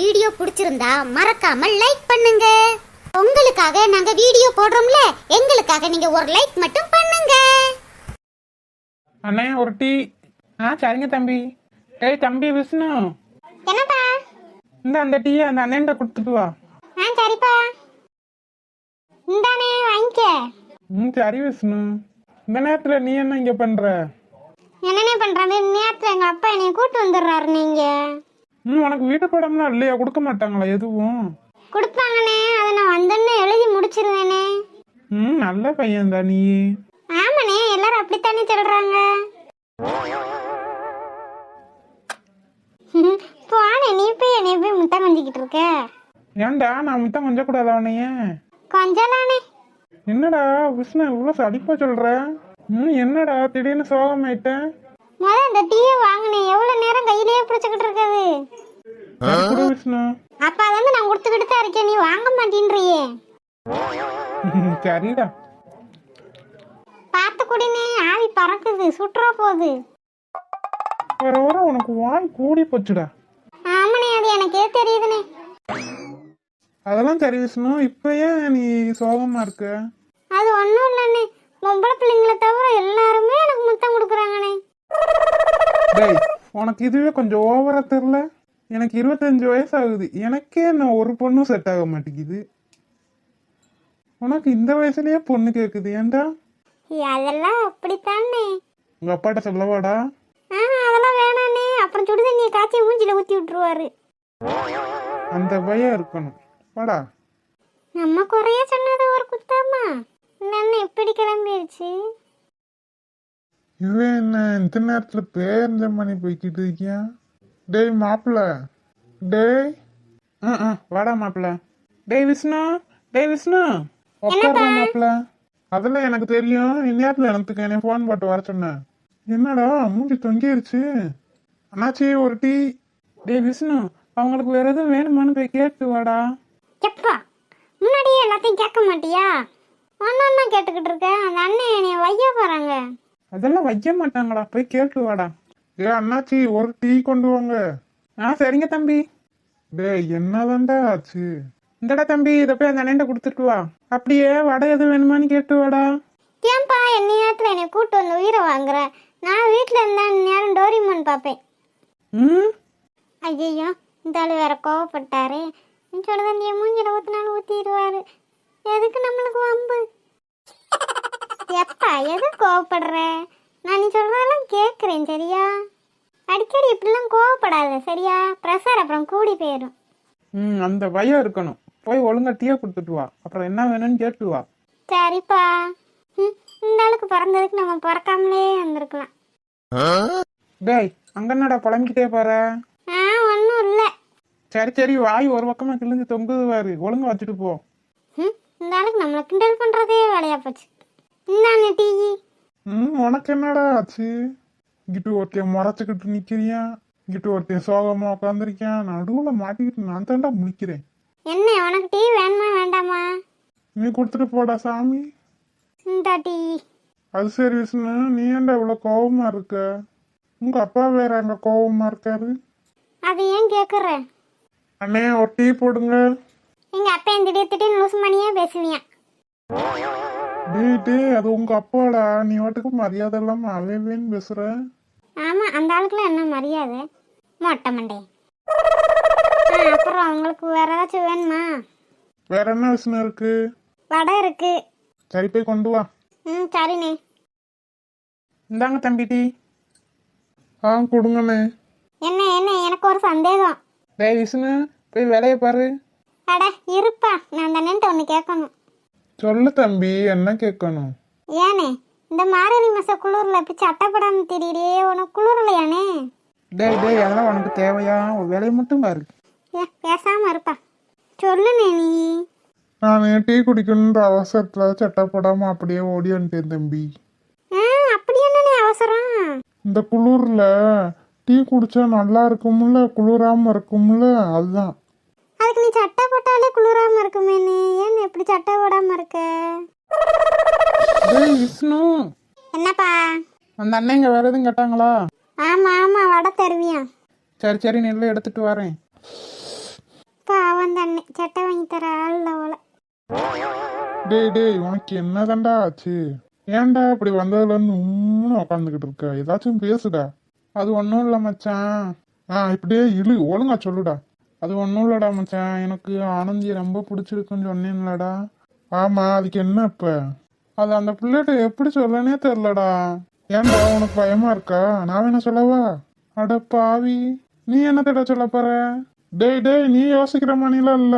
Video பிடிச்சிருந்தா மறக்காம like பண்ணுங்க. உங்களுக்காக நாங்க வீடியோ போடுறோம்ல எங்களுக்காக நீங்க ஒரு லைக் மட்டும் பண்ணுங்க. அண்ணே ஒரு டீ. ஆ சரிங்க தம்பி. ஏய் தம்பி விஷ்ணு. என்னப்பா? இந்த அந்த டீயை அந்த அண்ணன்ட்ட கொடுத்துட்டு வா. ஆ சரிப்பா. இந்தானே வாங்கிக்க. ம் சரி விஷ்ணு. இந்த நேரத்தில் நீ என்ன இங்கே பண்ணுற என்னண்ணே பண்றாரு நேரத்துல எங்க அப்பா என்னைய கூட்டு வந்துடுறாரு நீங்க. ம் உனக்கு வீட்டு படம்லாம் இல்லையா? கொடுக்க மாட்டாங்களா எதுவும்? கொடுப்பாங்கண்ணே. அதை நான் வந்தோன்னே எழுதி முடிச்சிருவேனே ம் நல்ல பையன் தான் நீ. ஆமாண்ணே. எல்லாரும் அப்படித்தானே சொல்றாங்க. போனே நீ போய் என்னைய போய் முட்டை கொஞ்சிக்கிட்டு இருக்க. ஏன்டா? நான் முத்தம் கொஞ்சம் கூடாதா உன்னைய கொஞ்சலானே என்னடா விஷ்ணு இவ்வளோ சலிப்பா சொல்ற? ம் என்னடா? திடீர்னு சோகமாயிட்டேன் முத அந்த டீயை வாங்கினேன். எவ்வளவு நேரம் கையிலேயே பிடிச்சிக்கிட்டு இருக்குது? சரி, கொடு விஷ்ணு? அப்பா வந்து நான் கொடுத்துக்கிட்டு தான் இருக்கேன். நீ வாங்க மாட்டேன்றியே. சரிடா. பார்த்து குடினே. ஆவி பறக்குது. சுற்றுறா போகுது. வர வர உனக்கு வாய் கூடி போச்சுடா. ஆமாண்ணே அது எனக்கே தெரியுதுண்ணே. அதெல்லாம் சரி விஷ்ணு. இப்போ ஏன் நீ சோகமா இருக்க? அது ஒன்றும் இல்லைண்ணே. பொம்பளை பிள்ளைங்கள தவிர எல்லாருமே எனக்கு முத்தம் கொடுக்குறாங்கண்ணே டேய் உனக்கு இதுவே கொஞ்சம் ஓவரா தெரில எனக்கு இருபத்தஞ்சு வயசு ஆகுது எனக்கே நான் ஒரு பொண்ணும் செட் ஆக மாட்டேங்குது. உனக்கு இந்த வயசுலயே பொண்ணு கேக்குது. ஏன்டா? அதெல்லாம் அப்படித்தானே. உங்க அப்பாட்ட சொல்லவாடா. ஆ அதெல்லாம் வேணாண்ணே. அப்புறம் சுடு தண்ணியை காய்ச்சி மூஞ்சில ஊற்றி விட்டுருவாரு. அந்த பயம் இருக்கணும். வாடா. நம்ம குறைய சொன்னது ஒரு குத்தமா? அண்ணன் எப்படி கிளம்பிடுச்சு இவன் என்ன இந்த நேரத்துல பேரஞ்ச மணி போய்கிட்டு இருக்கியா? டேய் மாப்பிள்ள. டேய். ஆ ஆ வாடா மாப்பிள்ள. டேய் விஷ்ணு. டேய் விஷ்ணு. உட்கார்றா மாப்பிள்ள. அதெல்லாம் எனக்கு தெரியும். இந்நேரத்துல எனக்கு என்னை ஃபோன் போட்டு வர சொன்னேன் என்னடா மூஞ்சி தொங்கிருச்சு. அண்ணாச்சி ஒரு டீ. டேய் விஷ்ணு அவங்களுக்கு வேற எதுவும் வேணுமான்னு போய் கேட்டு வாடா. எப்பா? முன்னாடியே எல்லாத்தையும் கேட்க மாட்டியா? ஒன்றா கேட்டுக்கிட்டு இருக்க. அந்த அண்ணன் என்னைய வைய போகிறாங்க அதெல்லாம் வைக்க மாட்டாங்கடா. போய் கேட்டு வாடா. ஏ அண்ணாச்சி ஒரு டீ கொண்டு வாங்க. ஆ சரிங்க தம்பி. டேய் என்னதான்டா ஆச்சு? இந்தடா தம்பி இதை போய் அந்த அண்ணன் கொடுத்துட்டு வா. அப்படியே வடை எதுவும் வேணுமான்னு கேட்டு வாடா. ஏன்பா என் நேரத்தில் என்னை கூட்டு வந்து உயிரை வாங்குற? நான் வீட்டில் இருந்தா நேரம் டோரிமான் பார்ப்பேன். ம்? ஐயோ இந்த ஆள் வேற கோவப்பட்டாரு. சுடு தண்ணியை மூஞ்சில ஊற்றினாலும் ஊற்றிடுவாரு எதுக்கு நம்மளுக்கு வம்பு? எதுக்கு கோவப்படுற? நான் நீ சொல்றதெல்லாம் கேட்குறேன் சரியா? அடிக்கடி இப்படிலாம் கோவப்படாத சரியா? ப்ரெஷர் அப்புறம் கூடி போயிடும் ம் அந்த பயம் இருக்கணும். போய் ஒழுங்கா டீயை கொடுத்துட்டு வா. அப்புறம் என்ன வேணும்னு கேட்டு வா. சரிப்பா. ம், இந்த ஆளுக்கு பிறந்ததுக்கு நம்ம பிறக்காமலே வந்திருக்கலாம் டேய் அங்க என்னடா புலம்பிக்கிட்டே போற? ஆ ஒன்றும் இல்லை. சரி சரி வாய் ஒரு பக்கமா கிழிஞ்சு தொங்குது பாரு. ஒழுங்கா வச்சுட்டு போ. ம் இந்த ஆளுக்கு நம்மளை கிண்டல் பண்ணுறதே வேலையா போச்சு. இந்தாண்ணே டீ. ம் உனக்கு என்னடா ஆச்சு? இங்கிட்டு ஒருத்தைய முறைச்சுக்கிட்டு நிக்கிறியா? இங்கிட்டு ஒருத்தைய சோகமா உட்காந்துருக்கியான் நடுவுல மாட்டிக்கிட்டு நான் தாண்டா முழிக்கிறேன். என்ன உனக்கு டீ வேணுமா வேண்டாமா? நீ கொடுத்துட்டு போடா சாமி. இந்தா டீ. அது சரி விஷ்ணு. நீ ஏன்டா இவ்வளவு கோவமா இருக்க? உங்க அப்பா வேற அங்க கோவமா இருக்காரு. அது ஏன் கேட்குற அண்ணே ஒரு டீ போடுங்க. எங்கள் அப்பா என் திடீர் திடீர்னு லூசு மணியே பேசுவியான் டேய் டேய் அது உங்க அப்பாடா. நீ வாட்டுக்கு மரியாதை இல்லாம அவேவேன்னு பேசுற. ஆமாம் அந்த ஆளுக்குலாம் என்ன மரியாதை? மொட்டை மண்டே. அப்புறம் அவங்களுக்கு வேற ஏதாச்சும் வேணுமா? வேற என்ன விஷ்ணு இருக்கு? வடை இருக்கு. சரி போய் கொண்டு வா. ம் சரிண்ணே. இந்தாங்க தம்பி டீ ஆ கொடுங்கண்ணே. என்ன என்ன? எனக்கு ஒரு சந்தேகம். டேய் விஷ்ணு போய் வேலையை பாரு. அட இருப்பா. நான் அண்ணன்ட்ட ஒன்று கேட்கணும். சொல்லு தம்பி என்ன கேட்கணும்? ஏனே இந்த மாரதி மாச குளிரில் போய் சட்டப்படாமல் திடீரே உனக்கு குளிரலையானே டேய் டேய் அதெல்லாம் உனக்கு தேவையா? உன் வேலையை மட்டும் பாரு. ஏ பேசாமல் இருப்பா. சொல்லுண்ணே நீ. நான் டீ குடிக்கணுன்ற அவசரத்தில் சட்டப்படாம அப்படியே ஓடி வந்துட்டேன் தம்பி. அப்படி என்னண்ணே அவசரம்? இந்த குளிர்ல டீ குடிச்சா நல்லா இருக்கும்ல குளிராம இருக்கும்ல அதுதான். அதுக்கு நீ சட்டை போட்டாலே குளிராம இருக்குமேனே ஏன் இப்படி சட்டை போடாம இருக்க? டேய் விஷ்ணு. என்னப்பா? அந்த அண்ணன் வேற எதுவும் கேட்டாங்களா? ஆமா ஆமா வடை தருவியா? சரி சரி நெல்லை எடுத்துட்டு வரேன். சட்டை வாங்கி தர ஆள் அவளை டேய் டேய் உனக்கு என்னதான்டா ஆச்சு? ஏன்டா இப்படி வந்ததுலேருந்து உம்முன்னு உக்காந்துக்கிட்டு இருக்க? ஏதாச்சும் பேசுடா. அது ஒன்றும் இல்லை மச்சான். ஆ இப்படியே இழு. ஒழுங்கா சொல்லுடா. அது ஒன்றும் இல்லடா மச்சான். எனக்கு ஆனந்தி ரொம்ப பிடிச்சிருக்குன்னு சொன்னேன்லடா. ஆமாம் அதுக்கு என்ன இப்போ? அது அந்த பிள்ளைகிட்ட எப்படி சொல்லனே தெரிலடா ஏன்டா உனக்கு பயமா இருக்கா? நான் வேணா சொல்லவா? அட பாவி. நீ என்னத்தடா சொல்ல போற? டேய் டேய் நீ யோசிக்கிற மணிலாம் இல்ல.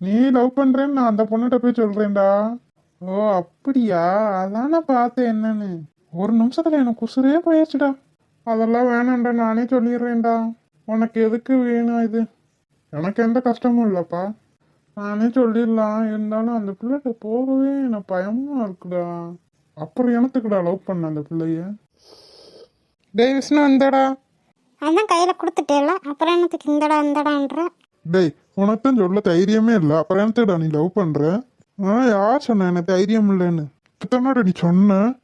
நீ லவ் பண்றேன்னு நான் அந்த பொண்ணுகிட்ட போய் சொல்றேன்டா. ஓ அப்படியா? அதான் நான் பார்த்தேன் என்னன்னு. ஒரு நிமிஷத்துல எனக்கு உசுரே போயிடுச்சுடா அதெல்லாம் வேணாம்டா நானே சொல்லிடுறேன்டா. உனக்கு எதுக்கு வேணும் இது? எனக்கு எந்த கஷ்டமும் இல்லைப்பா. நானே சொல்லிடலாம். இருந்தாலும் அந்த பிள்ளைகிட்ட போகவே எனக்கு பயமா இருக்குடா. அப்புறம் எனத்துக்குடா லவ் பண்ண அந்த பிள்ளைய? டேய் விஷ்ணு இந்தடா. அதான் கையில் கொடுத்துட்டேல அப்புறம் என்னத்துக்கு இந்தடா இந்தடான்ற? டேய் உனக்கு தான் சொல்ல தைரியமே இல்லை. அப்புறம் என்னத்துடா நீ லவ் பண்ற? ஆ யார் சொன்ன எனக்கு தைரியம் இல்லைன்னு? இத்தனாடா நீ சொன்ன.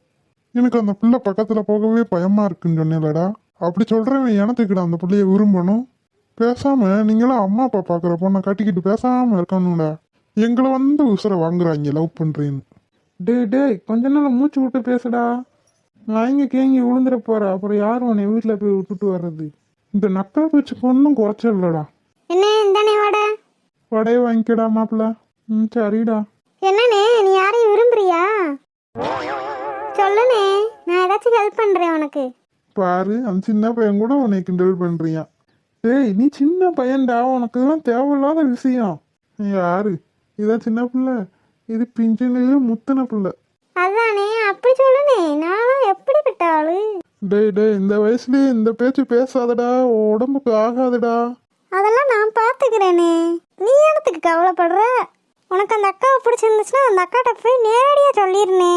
எனக்கு அந்த பிள்ளை பக்கத்துல போகவே பயமா இருக்குன்னு சொன்னேலடா அப்படி சொல்றவன் எனத்துக்குடா அந்த பிள்ளைய விரும்பணும்? பேசாம நீங்களும் அம்மா அப்பா பாக்குற பொண்ணை கட்டிக்கிட்டு பேசாம இருக்கணும்டா. எங்களை வந்து உசுரை வாங்குறாங்க லவ் பண்றேன்னு. டேய் டேய் கொஞ்ச நாள் மூச்சு விட்டு பேசுடா. நான் இங்க கேங்கி விழுந்துட போற அப்புறம் யார் உன்னை வீட்டில் போய் விட்டுட்டு வர்றது? இந்த நக்கல் வச்சுக்கு ஒன்றும் குறைச்சல்லடா. என்ன இந்தானே வாட? வடையை வாங்கிக்கடா மாப்பிள்ள. ம் சரிடா. என்னண்ணே நீ யாரையும் விரும்புறியா? சொல்லுண்ணே நான் ஏதாச்சும் ஹெல்ப் பண்ணுறேன் உனக்கு. பாரு அந்த சின்ன பையன் கூட உன்னை கிண்டல் பண்றியா டேய் நீ சின்ன பையன்டா உனக்கு இதெல்லாம் தேவையில்லாத விஷயம். நீ யாரு? இதான் சின்ன பிள்ளை. இது பிஞ்சினிலே முத்தின பிள்ளை. அதானே அப்படி சொல்லுண்ணே நானும் எப்படிப்பட்ட ஆளு? டேய் டேய் இந்த வயசுலயே இந்த பேச்சு பேசாதடா உடம்புக்கு ஆகாதுடா. அதெல்லாம் நான் பார்த்துக்கிறேனே நீ என்னத்துக்கு கவலைப்படுற? உனக்கு அந்த அக்காவை பிடிச்சிருந்துச்சுன்னா அந்த அக்காட்ட போய் நேரடியாக சொல்லிடுனே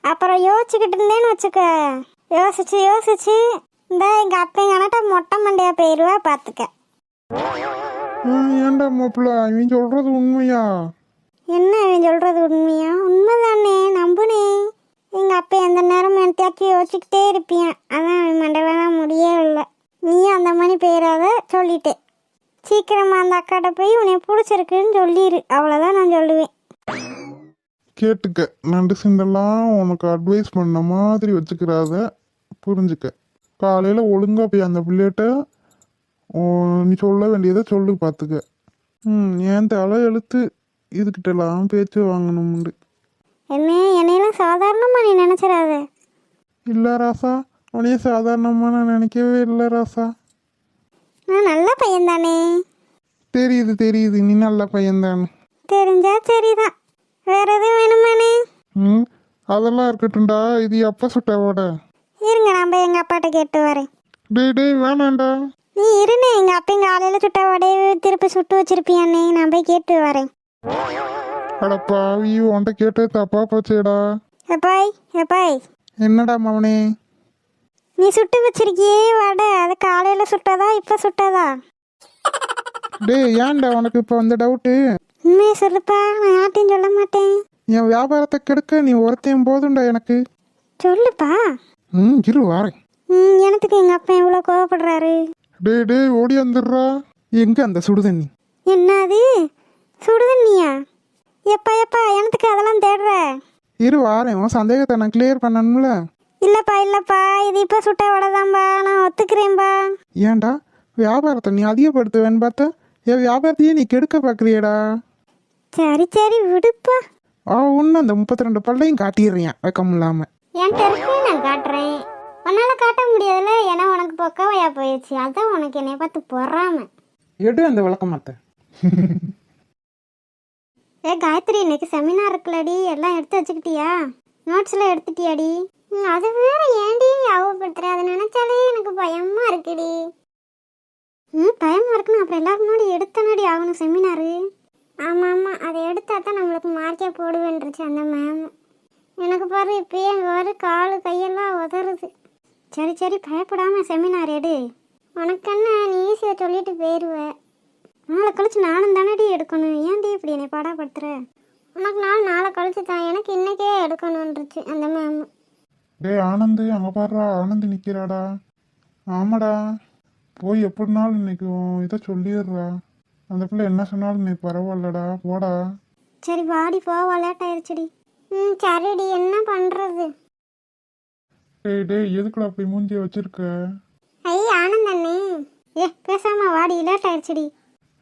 அப்புறம் யோசிச்சுக்கிட்டு இருந்தேன்னு வச்சுக்க. யோசிச்சு யோசிச்சு இந்த எங்கள் அப்பா எங்கள் அண்ணாட்ட மொட்டை மண்டையா போயிடுவா பார்த்துக்க ஆ, ஏன்டா மாப்பிள்ள? இவன் சொல்றது உண்மையா? என்ன அவன் சொல்கிறது உண்மையா? உண்மைதானே நம்புனே. எங்கள் அப்பா எந்த நேரமும் என்னத்தையாச்சும் யோசிச்சுக்கிட்டே இருப்பியான் அதான் அவன் மண்டலாம் முடியவே இல்லை. நீயும் அந்த மாதிரி போயிடாத சொல்லிட்டேன் சீக்கிரமா அந்த அக்காட்ட போய் உன்னை பிடிச்சிருக்குன்னு சொல்லிடு அவ்வளோதான் நான் சொல்லுவேன். கேட்டுக்க. நண்டு சிண்டெல்லாம் உனக்கு அட்வைஸ் பண்ண மாதிரி வச்சுக்கிறாத புரிஞ்சுக்க. காலையில் ஒழுங்கா போய் அந்த பிள்ளைகிட்ட நீ சொல்ல வேண்டியதை சொல்லு பார்த்துக்க ம் ஏன் தலை எழுத்து இதுக்கிட்டலாம் பேச்சு வாங்கணும்ண்டு. என்ன என்னையெல்லாம் சாதாரணமாக நீ நினச்சிடாத. இல்லை ராசா உனையே சாதாரணமாக நான் நினைக்கவே இல்லை ராசா. நான் நல்ல பையன் தானே தெரியுது தெரியுது நீ நல்ல பையன்தானே. தெரிஞ்சா சரிதான். வேற எதுவும் வேணுமானே ம் அதெல்லாம் இருக்கட்டும்டா இது எப்போ சுட்டவோட இருங்க நான் போய் எங்கள் அப்பாட்ட கேட்டு வரேன். டேய் டேய் வேணாம்டா. நீ இருண்ணே எங்கள் அப்பா காலையில் சுட்ட வடையை திருப்பி சுட்டு வச்சிருப்பியானே நான் போய் கேட்டு வரேன். அட பாவி உன்கிட்ட கேட்டே தப்பா போச்சேடா. எப்பாய் எப்பாய் என்னடா மவனே? நீ சுட்டு வச்சிருக்கியே வடை. அது காலையில் சுட்டதா இப்போ சுட்டதா? டேய் ஏன்டா உனக்கு இப்போ அந்த டவுட்டு உண்மையை சொல்லுப்பா நான் யார்ட்டையும் சொல்ல மாட்டேன். என் வியாபாரத்தை கெடுக்க நீ ஒருத்தையும் போதும்டா எனக்கு. சொல்லுப்பா. ம் இரு வாரேன். ம் எனத்துக்கு எங்கள் அப்பா எவ்வளோ கோவப்படுறாரு? டேய் டேய் ஓடி வந்துடுறா. எங்க அந்த சுடுதண்ணி? என்னது? சுடுதண்ணியா? எப்பா எப்பா எனத்துக்கு அதெல்லாம் தேடுற? இரு வாரேன். உன் சந்தேகத்தை நான் கிளியர் பண்ணணும்ல. இல்லைப்பா இல்லைப்பா. இது இப்போ சுட்ட வடைதான்பா நான் ஒத்துக்கிறேன்பா. ஏன்டா? வியாபாரத்தை நீ அதிகப்படுத்துவேன்னு பார்த்தா என் வியாபாரத்தையே நீ கெடுக்க பார்க்குறியடா. சரி சரி விடுப்பா. அவன் ஒன்று அந்த முப்பத்தி ரெண்டு பல்லையும் காட்டிடுறியான் வெக்கம் இல்லாமல் என்கிட்ட இருக்கு நான் காட்டுறேன். உன்னால் காட்ட முடியாதுல்ல? ஏன்னா உனக்கு பொக்கவையா போயிடுச்சு அதான் உனக்கு என்னை பார்த்து பொறாம. எடு அந்த விளக்கமாத்த. ஏ காயத்ரி இன்னைக்கு செமினார் இருக்குல்லடி. எல்லாம் எடுத்து வச்சுக்கிட்டியா? நோட்ஸ்லாம் எடுத்துட்டியாடி? அது வேற ஏன்டி ஞாபகப்படுத்துற அதை நினைச்சாலே எனக்கு பயமா இருக்குடி. ம் பயமா இருக்குன்னு அப்புறம் எல்லாரும் முன்னாடி எடுத்தனடி ஆகணும் செமினாரு ஆமாம் ஆமாம் அதை எடுத்தா தான் நம்மளுக்கு மார்க்கே போடுவேன்ருச்சு அந்த மேம் எனக்கு பாரு இப்பயே அங்கே வர காலு கையெல்லாம் உதறுது. சரி சரி பயப்படாம செமினார் எடு. உனக்கு என்ன நீ ஈஸியாக சொல்லிட்டு போயிடுவ நாளை கழிச்சு நானும் தானடி எடுக்கணும். ஏன்டி இப்படி என்னை பாடப்படுத்துற? உனக்கு நாள் நாளை கழிச்சு தான். எனக்கு இன்னைக்கே எடுக்கணுன்றுச்சு அந்த மேம் டேய் ஆனந்து அங்கே பாடுறா ஆனந்து நிற்கிறாடா ஆமாடா. போய் எப்படினாலும் இன்னைக்கு உன் இதை சொல்லிடுறா. அந்த பிள்ளை என்ன சொன்னாலும் நீ பரவாயில்லடா. போடா. சரி வாடி போவா லேட் ஆயிடுச்சுடி ம் சரிடி என்ன பண்ணுறது டேய் டேய் எதுக்குடா அப்படி மூஞ்சிய வச்சிருக்க? ஐ ஆனந்தண்ணே ஏ பேசாம வாடி லேட் ஆயிடுச்சுடி.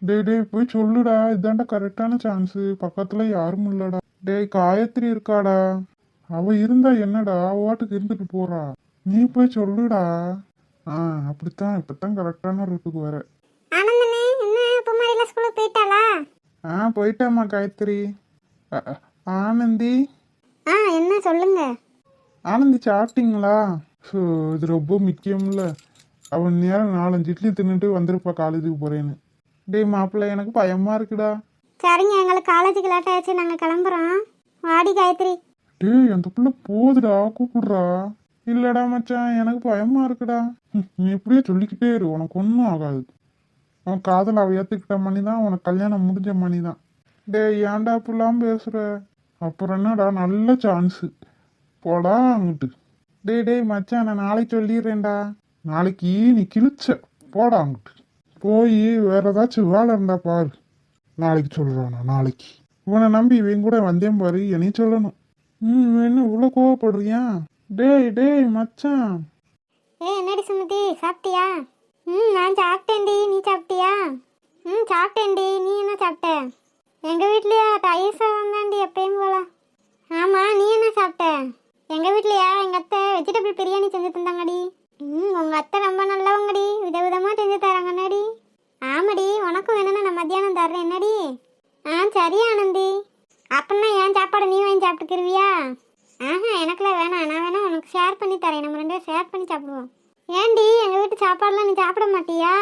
டேய் டேய் போய் சொல்லுடா இதாண்டா கரெக்டான சான்ஸ் பக்கத்துல யாரும் இல்லடா. டேய் காயத்ரி இருக்காடா. அவ இருந்தா என்னடா ஓட்டுக்கு இருந்துட்டு போறா. நீ போய் சொல்லுடா. ஆ அப்படித்தான் இப்பதான் கரெக்டான ரூட்டுக்கு வர. ஆனந்தண்ணே என்ன குமாரில ஸ்கூலுக்கு போயிட்டாளா? ஆ போயிட்டாம்மா காயத்ரி. ஆனந்தி? ஆ என்ன சொல்லுங்க. ஆனந்தி சாப்பிட்டீங்களா? ஸோ இது ரொம்ப முக்கியம்ல. அவன் நேரம் நாலஞ்சு இட்லி தின்னுட்டு வந்திருப்பா காலேஜுக்கு போறேன்னு. டேய் மாப்பிள்ளை எனக்கு பயமா இருக்குடா. சரிங்க எங்களுக்கு காலேஜுக்கு லேட் ஆயிடுச்சு. நாங்கள் கிளம்புறோம். வாடி காயத்ரி. டேய் அந்த புள்ள போதுடா கூப்பிடுறா. இல்லடா மச்சான் எனக்கு பயமா இருக்குடா. நீ இப்படியே சொல்லிக்கிட்டே இரு. உனக்கு ஒன்றும் ஆகாது. உன் காதல் அவ ஏத்துக்கிட்ட மணி தான் உனக்கு கல்யாணம் முடிஞ்ச மணி தான் டேய் ஏன்டா இப்படிலாம் பேசுற? அப்புறம் என்னடா நல்ல சான்ஸு போடா அங்கிட்டு. டேய் டேய் மச்சான் நான் நாளைக்கு சொல்லிடுறேன்டா. நாளைக்கு நீ கிழிச்ச. போடா அங்கிட்டு. போய் வேற ஏதாச்சும் வேலை இருந்தா பாரு. நாளைக்கு சொல்கிறானா நாளைக்கு. இவனை நம்பி இவன் கூட வந்தேன் பாரு என்னையும் சொல்லணும். ம் என்ன இவ்வளோ கோவப்படுறியா? டேய் டேய் மச்சான். ஏய் என்னடி சுமதி சாப்பிட்டியா? ம் நான் சாப்பிட்டேன்டி நீ சாப்பிட்டியா? ம் சாப்பிட்டேன்டி நீ என்ன சாப்பிட்ட? எங்கள் வீட்லையா? தயிர் சாதம் தாண்டி எப்பயும் போல. ஆமாம் நீ என்ன சாப்பிட்ட? எங்கள் வீட்லையா? எங்கள் அத்தை வெஜிடபிள் பிரியாணி செஞ்சு தந்தாங்கடி. ம் உங்கள் அத்தை ரொம்ப நல்லவங்கடி. விதவிதமாக செஞ்சு தராங்கன்னாடி ஆமாடி உனக்கும் வேணும்னா நான் மத்தியானம் தர்றேன். என்னடி? ஆ சரி ஆனந்தி. அப்படின்னா ஏன் சாப்பாடு நீ வாங்கி சாப்பிட்டுக்கிருவியா? ஆஹா எனக்குலாம் வேணாம். நான் வேணா உனக்கு ஷேர் பண்ணி தரேன். நம்ம ரெண்டு பேரும் ஷேர் பண்ணி சாப்பிடுவோம். ஏன்டி எங்கள் வீட்டு சாப்பாடுலாம் நீ சாப்பிட மாட்டியா?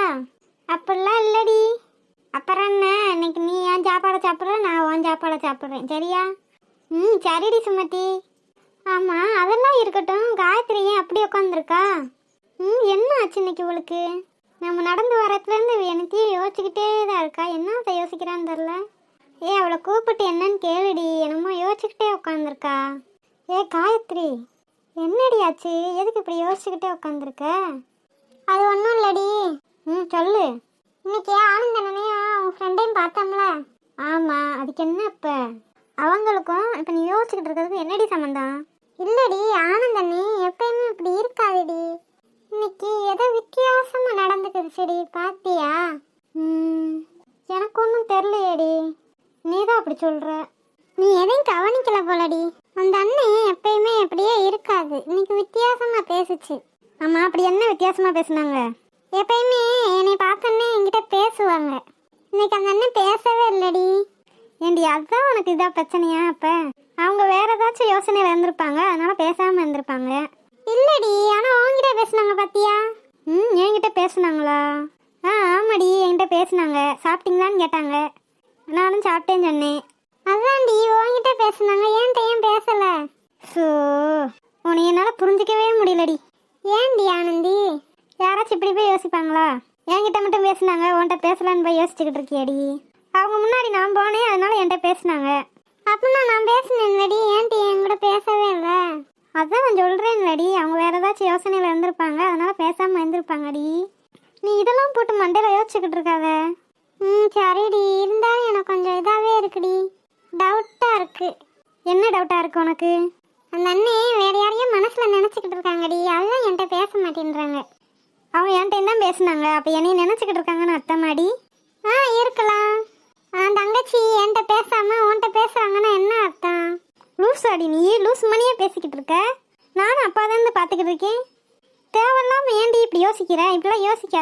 அப்படிலாம் இல்லடி. அப்புறம் என்ன? இன்னைக்கு நீ என் சாப்பாடை சாப்பிட்ற? நான் உன் சாப்பாடை சாப்பிட்றேன். சரியா? ம் சரிடி சுமதி. ஆமாம் அதெல்லாம் இருக்கட்டும். காயத்ரி ஏன் அப்படி உட்காந்துருக்கா ம் என்ன ஆச்சு இன்னைக்கு இவளுக்கு? நம்ம நடந்து வரத்துலேருந்து என்னத்தையும் யோசிச்சுக்கிட்டே தான் இருக்கா. என்னத்தை யோசிக்கிறான்னு தெரில. ஏ அவளை கூப்பிட்டு என்னன்னு கேளுடி. என்னமோ யோசிச்சுக்கிட்டே உட்காந்துருக்கா ஏ காயத்ரி என்னடி ஆச்சு? எதுக்கு இப்படி யோசிச்சுக்கிட்டே உட்காந்துருக்க அது ஒன்றும் இல்லடி. ம் சொல்லு. இன்னைக்கு ஆனந்தனையும் அவங்க ஃப்ரெண்டையும் பார்த்தோம்ல? ஆமாம் அதுக்கு என்ன இப்போ அவங்களுக்கும் இப்போ நீ யோசிச்சுக்கிட்டு இருக்கிறதுக்கு என்னடி சம்மந்தம் இல்லடி ஆனந்தண்ணி எப்பயுமே இப்படி இருக்காதுடி. இன்னைக்கு ஏதோ வித்தியாசமா நடந்துக்குது சரி பாத்தியா எனக்கு ஒன்றும் தெரிலையேடி நீ தான் அப்படி சொல்ற. நீ எதையும் கவனிக்கல போலடி. அந்த அண்ணன் எப்பயுமே அப்படியே இருக்காது. இன்னைக்கு வித்தியாசமா பேசுச்சு. ஆமா அப்படி என்ன வித்தியாசமா பேசுனாங்க? எப்பயுமே என்னை பார்த்தோன்னே என்கிட்ட பேசுவாங்க. இன்னைக்கு அந்த அண்ணன் பேசவே இல்லடி. ஏண்டி அதுதான் உனக்கு இதா பிரச்சனையா அப்ப? அவங்க வேற ஏதாச்சும் யோசனையில இருந்திருப்பாங்க அதனால பேசாம இருந்திருப்பாங்க. இல்லடி ஆனா உன்கிட்ட பேசுனாங்க பாத்தியா? ம் என்கிட்ட பேசுனாங்களா? ஆ ஆமாடி என்கிட்ட பேசுனாங்க. சாப்பிட்டீங்களான்னு கேட்டாங்க. நானும் சாப்பிட்டேன்னு சொன்னேன். அதான்டி உன்கிட்ட பேசுனாங்க ஏன்ட்ட ஏன் பேசல? ஸோ உன்னை என்னால் புரிஞ்சிக்கவே முடியலடி. ஏன்டி ஆனந்தி? யாராச்சும் இப்படி போய் யோசிப்பாங்களா? என்கிட்ட மட்டும் பேசுனாங்க உன்கிட்ட பேசலான்னு போய் யோசிச்சுக்கிட்டு இருக்கியாடி. அவங்க முன்னாடி நான் போனேன் அதனால என்கிட்ட பேசுனாங்க. அப்படின்னா நான் பேசினேன் ஏன்டி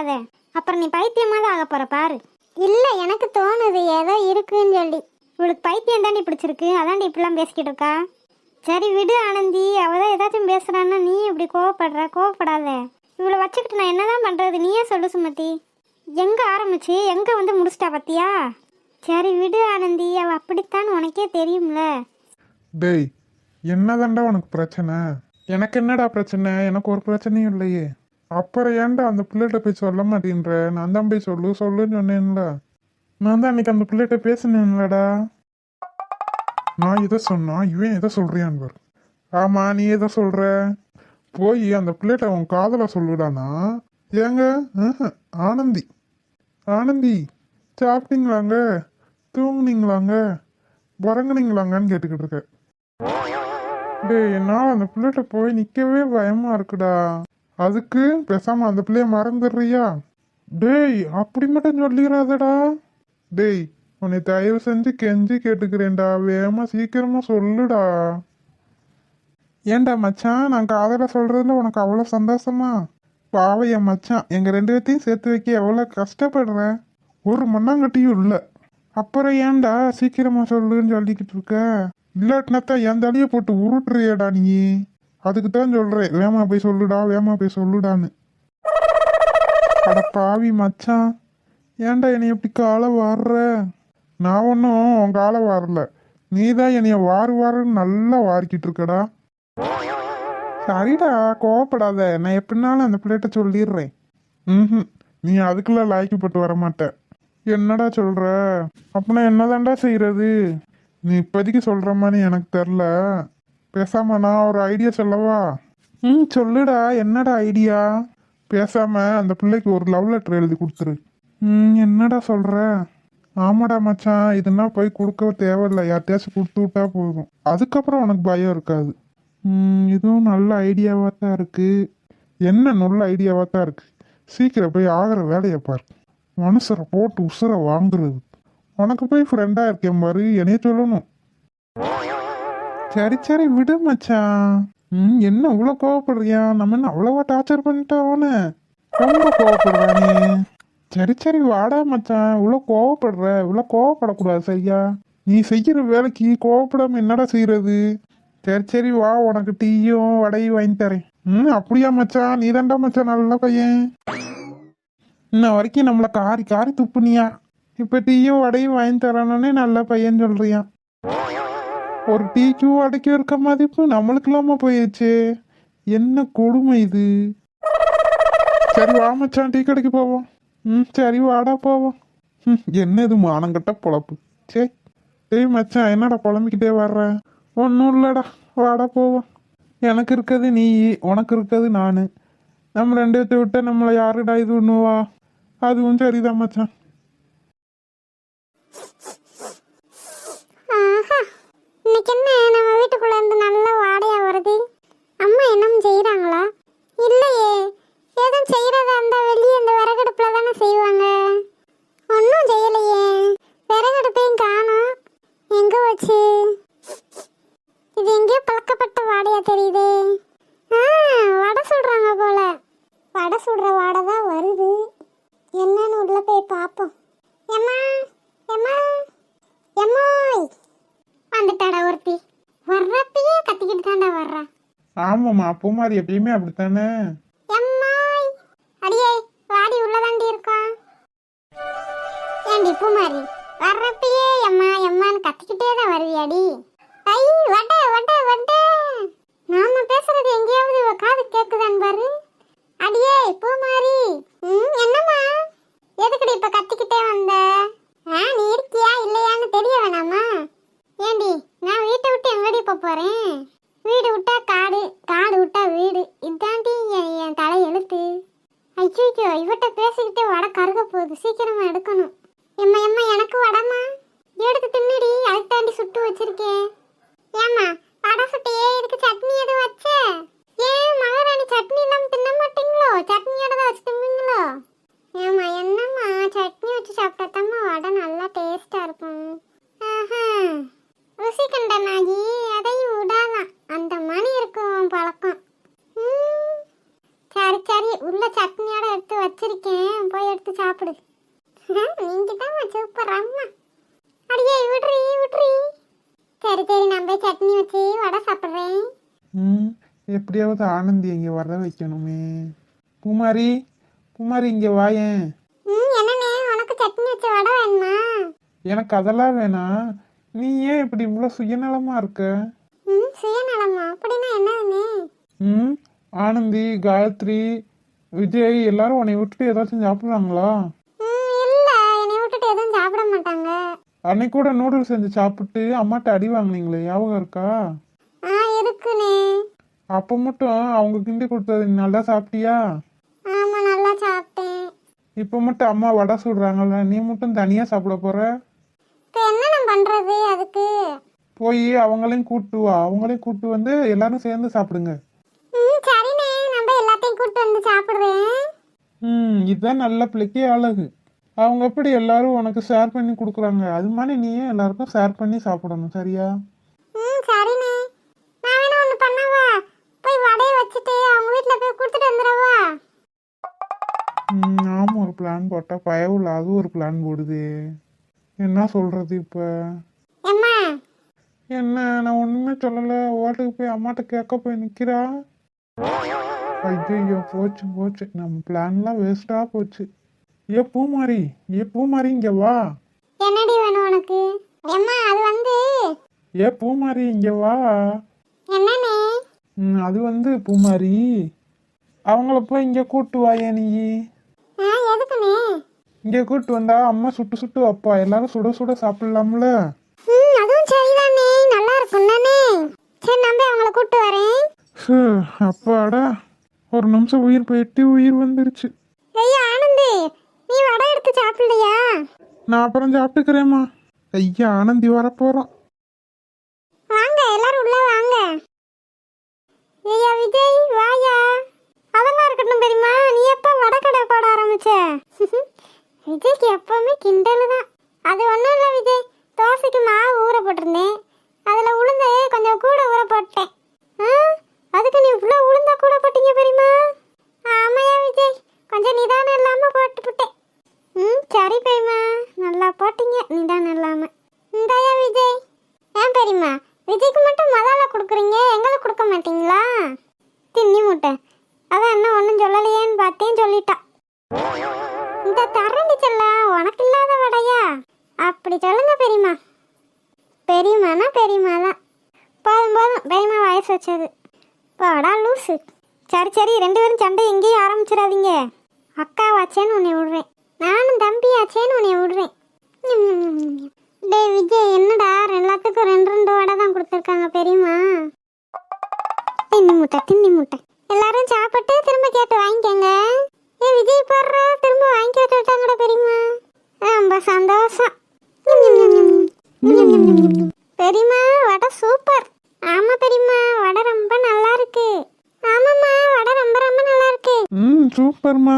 இப்படிலாம் அப்புறம் நீ பைத்தியமாக தான் ஆக போற பாரு. இல்லை எனக்கு தோணுது ஏதோ இருக்குன்னு சொல்லி. இவளுக்கு பைத்தியம் தாண்டி பிடிச்சிருக்கு. அதாண்டி இப்படிலாம் பேசிக்கிட்டு இருக்கா? சரி விடு ஆனந்தி. அவள் தான் ஏதாச்சும் பேசுறான்னா நீ இப்படி கோவப்படுற கோவப்படாத. இவளை வச்சுக்கிட்டு நான் என்னதான் பண்றது? நீயே சொல்லு சுமதி. எங்க ஆரம்பிச்சு? எங்க வந்து முடிச்சிட்டா பார்த்தியா சரி விடு ஆனந்தி. அவ அப்படித்தான் உனக்கே தெரியும்ல. டேய் என்னதான்டா உனக்கு பிரச்சனை? எனக்கு என்னடா பிரச்சனை? எனக்கு ஒரு பிரச்சனையும் இல்லையே. அப்புறம் ஏன்டா அந்த பிள்ளைகிட்ட போய் சொல்ல மாட்டேன்ற? நான் தான் போய் சொல்லு சொல்லுன்னு சொன்னேன்ல. நான் தான் அன்னைக்கு அந்த பிள்ளைகிட்ட பேசினேன்லடா. நான் இதை சொன்னா இவன் எதை சொல்றியான் பாரு? ஆமா நீ எதை சொல்ற? போய் அந்த பிள்ளைகிட்ட உன் காதலை சொல்லுடானா? ஏங்க ஆனந்தி. ஆனந்தி சாப்பிட்டீங்களாங்க? தூங்குனீங்களாங்க? உறங்குனீங்களாங்கன்னு கேட்டுக்கிட்டு இருக்க. டேய் என்னால் அந்த பிள்ளைகிட்ட போய் நிற்கவே பயமா இருக்குடா. அதுக்கு பேசாம அந்த பிள்ளைய மறந்துடுறியா? டேய் அப்படி மட்டும் சொல்லிடாதடா டேய் உன்னை தயவு செஞ்சு கெஞ்சி கேட்டுக்கிறேன்டா. வேகமா சீக்கிரமா சொல்லுடா. ஏன்டா மச்சான் நான் காதல சொல்றதுல உனக்கு அவ்வளோ சந்தோஷமா? பாவைய மச்சான் எங்க ரெண்டு பேர்த்தையும் சேர்த்து வைக்க எவ்வளோ கஷ்டப்படுறேன். ஒரு மண்ணாங்கட்டியும் இல்லை. அப்புறம் ஏன்டா சீக்கிரமா சொல்லுன்னு சொல்லிக்கிட்டு இருக்க? இல்லாட்டினத்தான் என் தலையை போட்டு உருட்டுறியடா நீ. அதுக்கு தான் சொல்றேன். வேமா போய் சொல்லுடா வேமா போய் சொல்லுடான்னு. அட பாவி மச்சான். ஏன்டா என்னை இப்படி காலை வாடுற நான் ஒன்றும் உன் காலை வாரல. நீ தான் என்னைய வாரு வாருன்னு நல்லா வாரிக்கிட்டு இருக்கடா. சரிடா கோவப்படாத. நான் எப்படினாலும் அந்த பிள்ளைகிட்ட சொல்லிடுறேன். ம் நீ அதுக்குள்ள லாய்க்கப்பட்டு வர மாட்ட. என்னடா சொல்ற? அப்படின்னா என்னதான்டா செய்யறது நீ இப்போதைக்கு சொல்ற மாதிரி எனக்கு தெரில. பேசாம நான் ஒரு ஐடியா சொல்லவா? ம் சொல்லுடா. என்னடா ஐடியா பேசாம அந்த பிள்ளைக்கு ஒரு லவ் லெட்டர் எழுதி கொடுத்துரு. ம் என்னடா சொல்ற? ஆமாடா மச்சான். இதுனா போய் கொடுக்க தேவையில்லை. யார்கிட்டயாச்சும் கொடுத்து விட்டா போதும். அதுக்கப்புறம் உனக்கு பயம் இருக்காது. ம், இதுவும் நல்ல ஐடியாவாக தான் இருக்குது என்ன நல்ல ஐடியாவாக தான் இருக்குது சீக்கிரம் போய் ஆகிற வேலையை பாரு. மனுஷரை போட்டு உசுரை வாங்குறது. உனக்கு போய் ஃப்ரெண்டாக இருக்கேன் பாரு. என்னைய சொல்லணும். சரி சரி விடு மச்சான். ம் என்ன இவ்வளோ கோவப்படுறியா? நம்ம என்ன அவ்வளோவா டார்ச்சர் பண்ணிட்டா ரொம்ப கோவப்படுறா சரி சரி வாடா மச்சான். இவ்வளோ கோவப்படுற. இவ்வளோ கோவப்படக்கூடாது சரியா? நீ செய்கிற வேலைக்கு கோவப்படாம என்னடா செய்யறது சரி சரி வா உனக்கு டீயும் வடையும் வாங்கி தரேன். ம் அப்படியா மச்சான்? நீ தாண்டா மச்சான் நல்ல பையன். இன்ன வரைக்கும் நம்மளை காரி காரி துப்புனியா? இப்போ டீயும் வடையும் வாங்கி தரணும்னே நல்ல பையன் சொல்றியான் ஒரு டீக்கும் அடக்கி இருக்க மதிப்பு நம்மளுக்கு இல்லாம போயிடுச்சு என்ன கொடுமை இது? சரி வா மச்சான் டீ கடைக்கு போவோம். ம் சரி வாடா போவோம். ம் என்ன இது மானங்கட்ட பொழப்பு? சே டேய் மச்சான் என்னடா புலம்பிக்கிட்டே வர்ற? ஒன்றும் இல்லைடா. வாடா போவோம். எனக்கு இருக்கிறது நீ உனக்கு இருக்கிறது நான். நம்ம ரெண்டு பேர்த்த விட்ட நம்மளை யாருடா இது பண்ணுவா அதுவும் சரிதான் மச்சான் ஆஹா இன்னைக்கு என்ன நம்ம வீட்டுக்குள்ள இருந்து நல்ல வாடையா வருது அம்மா என்னம் செய்றாங்களா இல்லையே ஏதும் செய்யறதா இருந்தா வெளியே இந்த விறகடுப்புல தானே செய்வாங்க ஒன்றும் செய்யலையே விறகடுப்பையும் காணோம் எங்க வச்சு இது எங்கேயோ பழக்கப்பட்ட வாடையா தெரியுது ஆ வடை சுடுறாங்க போல வடை சுடுற வாடை தான் வருது என்னன்னு உள்ள போய் பார்ப்போம் எம்மா எம்மா எம்மாய் வந்துட்டாடா ஒருத்தி வர்றப்பயே கத்திக்கிட்டு தாண்டா வர்றா ஆமாம்மா பூமாரி எப்பயுமே அப்படித்தானே? அடியே வாடி உள்ளதாண்டி இருக்கா ஏண்டி பூமாரி வர்றப்பயே எம்மா எம்மான்னு கத்திக்கிட்டே தான் வருவியாடி ஐ வட வட வட நாம பேசுறது எங்கேயாவது இவ காது கேக்குதான்னு பாரு அடியே பூமாரி ம் என்னம்மா எதுக்குடி இப்ப கத்திக்கிட்டே வந்த ஆ நீ இருக்கியா இல்லையான்னு தெரிய வேணாமா ஏண்டி நான் வீட்டை விட்டு எங்கடி போக போறேன் வீடு விட்டா காடு காடு விட்டா வீடு இதாண்டி என் என் தலை எழுத்து ஐயோ இவட்ட பேசிக்கிட்டே வடை கருக போகுது சீக்கிரமா எடுக்கணும் எம்மா எம்மா எனக்கு வடமா எடுத்து தின்னுடி அதுக்கு தாண்டி சுட்டு வச்சிருக்கேன் ஏம்மா வடை சுட்டியே இதுக்கு சட்னி எதுவும் வச்ச ஏன் மகாராணி சட்னி இல்லாம தின்ன மாட்டீங்களோ சட்னியோட தான் வச்சு தின்னுங்களோ ஏம்மா என்னம்மா சட்னி வச்சு சாப்பிட்டாத்தாம்மா வடை நல்லா டேஸ்டா இருக்கும் ஆஹா ருசி கண்டனாகி அதையும் விடாதான் அந்த மணி இருக்கும் உன் பழக்கம் ம், சரி சரி உள்ள சட்னியோட எடுத்து வச்சிருக்கேன் போய் எடுத்து சாப்பிடு நீங்க தான் சூப்பர் அம்மா அடியே விட்றி விட்றி சரி சரி நான் போய் சட்னி வச்சு வடை சாப்பிட்றேன். ம் எப்படியாவது ஆனந்தி இங்கே வர வைக்கணுமே. பூமாரி பூமாரி இங்கே வாயேன் ம் என்னண்ணே உனக்கு சட்னி வச்ச வடை வேணுமா? எனக்கு அதெல்லாம் வேணாம். நீ ஏன் இப்படி இவ்வளோ சுயநலமா இருக்க? ம் சுயநலமா. அப்படின்னா என்னதுண்ணே? ம் ஆனந்தி காயத்ரி விஜய் எல்லாரும் உன்னை விட்டுட்டு ஏதாச்சும் சாப்பிட்றாங்களா ம் இல்லை என்னை விட்டுட்டு எதுவும் சாப்பிட மாட்டாங்க அன்னைக்கு கூட நூடுல்ஸ் செஞ்சு சாப்பிட்டு அம்மாட்ட அடி வாங்குனீங்களே ஞாபகம் இருக்கா? ஆ அப்போ மட்டும் அவங்க கிண்டி கொடுத்தது நீ நல்லா சாப்பிட்டியா? ஆமாம் நல்லா சாப்பிட்டேன். இப்போ மட்டும் அம்மா வடை சுடுறாங்கல்ல நீ மட்டும் தனியா சாப்பிட போற? இப்போ என்னண்ணா பண்ணுறது அதுக்கு? போய் அவங்களையும் கூட்டு வா அவங்களையும் கூட்டு வந்து எல்லாரும் சேர்ந்து சாப்பிடுங்க. ம் சரிண்ணே. நம்ம எல்லாத்தையும் கூப்பிட்டு வந்து சாப்பிடுவேன் ம் இதுதான் நல்ல பிள்ளைக்கு அழகு. அவங்க எப்படி எல்லாரும் உனக்கு ஷேர் பண்ணி கொடுக்குறாங்க? அது மாதிரி நீயும் எல்லாருக்கும் ஷேர் பண்ணி சாப்பிடணும் சரியா? ம் சரிண்ணே. நான் வேணா ஒன்று பண்ணவா? போய் வடையை வச்சுட்டு அவங்க வீட்டில் போய் கொடுத்துட்டு வந்துடவா? ம் ஆமாம் ஒரு பிளான் போட்டால் பயவுல அது ஒரு பிளான் போடுது. என்ன சொல்கிறது இப்போ? ஏம்மா? என்ன நான் ஒன்றுமே சொல்லலை. ஓட்டுக்கு போய் அம்மாட்ட கேட்க போய் நிற்கிறா ஐயோ போச்சு போச்சு. நம்ம பிளான்லாம் வேஸ்ட்டாக போச்சு. ஏ பூமாரி ஏ பூமாரி இங்கே வா. என்னடி வேணும் உனக்கு? ஏம்மா அது வந்து. ஏ பூமாரி இங்கே வா. என்னண்ணே? ம், அது வந்து பூமாரி. அவங்கள போய் இங்கே கூட்டு வாயே நீ. ஆ எதுக்குண்ணே? இங்கே கூட்டு வந்தா அம்மா சுட்டு சுட்டு வைப்பா. எல்லாரும் சுட சுட சாப்பிடலாம்ல. ம் அதுவும் சரிதானே நல்லா இருக்கும் தானே சரி நம்பி அவங்கள கூப்பிட்டு வரேன். ஹு, அப்பாடா. ஒரு நிமிஷம் உயிர் போயிட்டு உயிர் வந்துருச்சு. ஐயா நீ வடை எடுத்து சாப்பிடலையா? நான் அப்புறம் சாப்பிட்டுக்கிறேம்மா. ஐயா ஆனந்தி வரப்போகிறோம் வாங்க எல்லாரும் உள்ள வாங்க. ஐயா விஜய் வாயா. அதெல்லாம் இருக்கட்டும் பெரியம்மா. நீ எப்ப வடக்கடை போட ஆரம்பிச்ச? விஜய்க்கு எப்பவுமே கிண்டல் தான். அது ஒன்றும் இல்லை விஜய். தோசைக்கு மாவு ஊற போட்டிருந்தேன். அதில் உளுந்து கொஞ்சம் கூட ஊற போட்டேன். ஆ? அதுக்கு நீ இவ்வளோ உளுந்தா கூட போட்டீங்க பெரியம்மா? ஆமாயா விஜய். கொஞ்சம் நிதானம் இல்லாமல் போட்டுவிட்டேன் ம் சரி பெரியம்மா நல்லா போட்டீங்க. நிதானம் இல்லாமல் இந்தாயா விஜய். ஏன் பெரியம்மா? விஜய்க்கு மட்டும் மசாலா கொடுக்குறீங்க. எங்களுக்கு கொடுக்க மாட்டீங்களா? தின்னி முட்டை. அதான் என்ன ஒன்றும் சொல்லலையேன்னு பார்த்தேன் சொல்லிட்டா. இந்த தரண்டி செல்லா உனக்கு இல்லாத வடையா? அப்படி சொல்லுங்க பெரியம்மா. பெரியம்மானா பெரியம்மா தான் போதும் போதும். பெரியம்மா வயசு வச்சது. போடா லூசு. சரி சரி. ரெண்டு பேரும் சண்டை எங்கேயும் ஆரம்பிச்சிடாதீங்க. அக்காவாச்சேன்னு உன்னை விடுறேன். நானும் தம்பியாச்சேன்னு உன்னை விடுறேன். டேய் விஜய் என்னடா? எல்லாத்துக்கும் ரெண்டு ரெண்டு வடை தான் கொடுத்துருக்காங்க பெரியம்மா. தின்னி முட்டை தின்னி முட்டை எல்லாரும் சாப்பிட்டு திரும்ப கேட்டு வாங்கிக்கோங்க. ஏ விஜய் பாடுறா? திரும்ப வாங்கி கேட்டுட்டாங்கடா பெரியம்மா. ரொம்ப சந்தோஷம். ம், ம், ம், ம். ம், ம், ம், ம், ம். பெரியம்மா வடை சூப்பர் ஆமா பெரியம்மா வடை ரொம்ப நல்லா இருக்கு. ஆமாம்மா வடை ரொம்ப ரொம்ப நல்லா இருக்கு. ம் சூப்பர்மா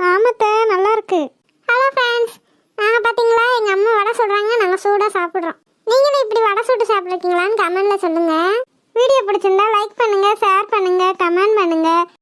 ஆமாத்த நல்லா இருக்கு. ஹலோ ஃப்ரெண்ட்ஸ் நாங்கள் பார்த்தீங்களா எங்கள் அம்மா வடை சொல்கிறாங்க நாங்கள் சூடாக சாப்பிட்றோம். நீங்களும் இப்படி வடை சுட்டு சாப்பிட்ருக்கீங்களான்னு கமெண்டில் சொல்லுங்கள் வீடியோ பிடிச்சிருந்தா லைக் பண்ணுங்கள் ஷேர் பண்ணுங்கள் கமெண்ட் பண்ணுங்கள்